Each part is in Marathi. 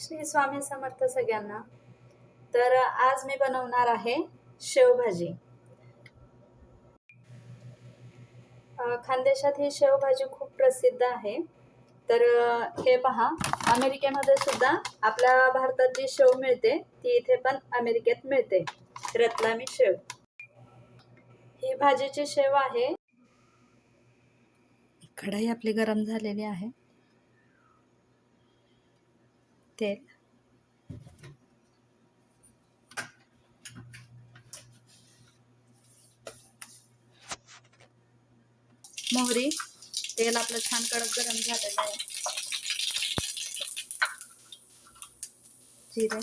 श्री स्वामी समर्थ सगळ्यांना. तर आज मी बनवणार आहे शेवभाजी. खानदेशात ही शेवभाजी खूप प्रसिद्ध आहे. तर हे पहा अमेरिकेमध्ये सुद्धा आपल्या भारतात जी शेव मिळते ती इथे पण अमेरिकेत मिळते. रतलामी शेव. ही भाजीची शेव आहे. कढाई आपली गरम झालेली आहे. तेल मोहरी तेल आपलं छान कडक गरम झालेलं आहे. जिरे.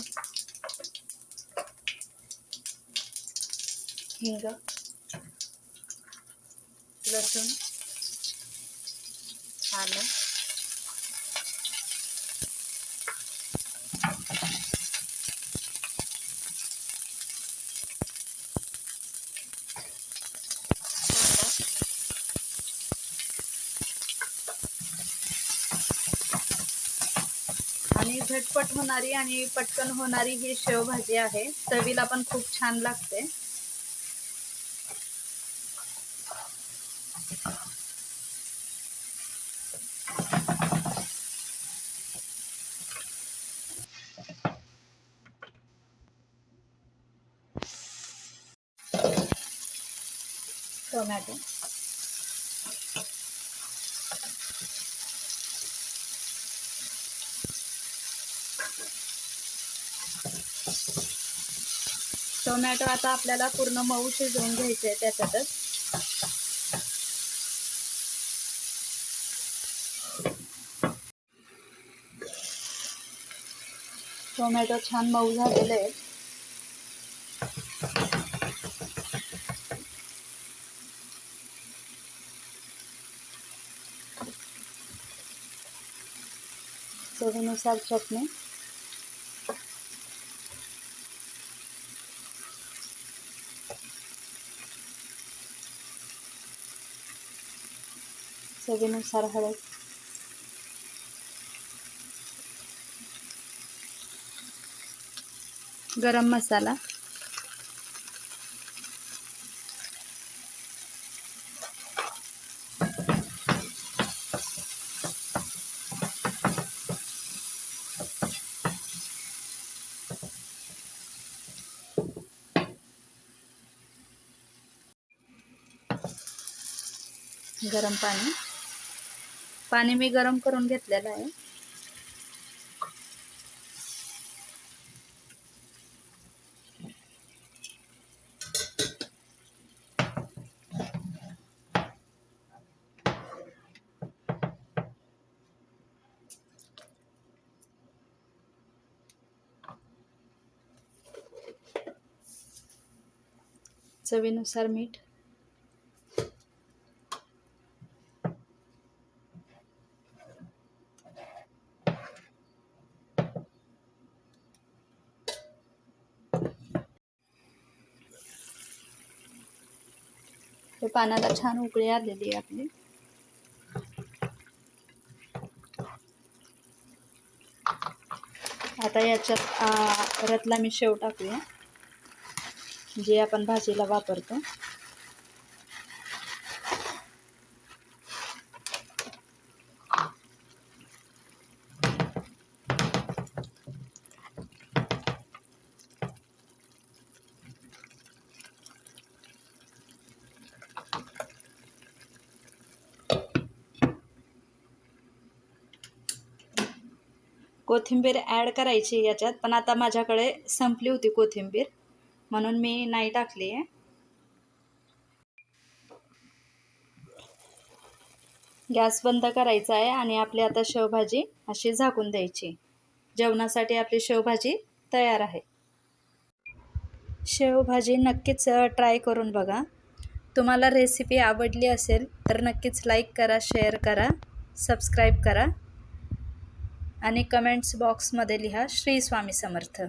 हिंग. लसूण. आलं. आणि झटपट होणारी आणि पटकन होणारी ही शेवभाजी आहे. चवीला पण खूप छान लागते. टोमॅटो. टोमॅटो आता आपल्याला पूर्ण मऊ शिजवून घ्यायचे आहे त्याच्यातच. टोमॅटो छान मऊ झालेले आहेत. चवीनुसार चटणी. चवीनुसार हळद. गरम मसाला. गरम पाणी. पाणी मी गरम करून घेतलेलं आहे. चवीनुसार मीठ पानाला छान उकळी आलेली आहे आपली. आता याच्यात रतला मी शेव टाकूया जे आपण भाजीला वापरतो. कोथिंबीर ॲड करायची याच्यात. पण आता माझ्याकडे संपली होती कोथिंबीर. म्हणून मी नाही टाकली आहे. गॅस बंद करायचा आहे आणि आपली आता शेवभाजी अशी झाकून द्यायची. जेवणासाठी आपली शेवभाजी तयार आहे. शेवभाजी नक्कीच ट्राय करून बघा. तुम्हाला रेसिपी आवडली असेल तर नक्कीच लाईक करा शेअर करा सबस्क्राईब करा. आणि कमेंट्स बॉक्समध्ये लिहा श्री स्वामी समर्थ.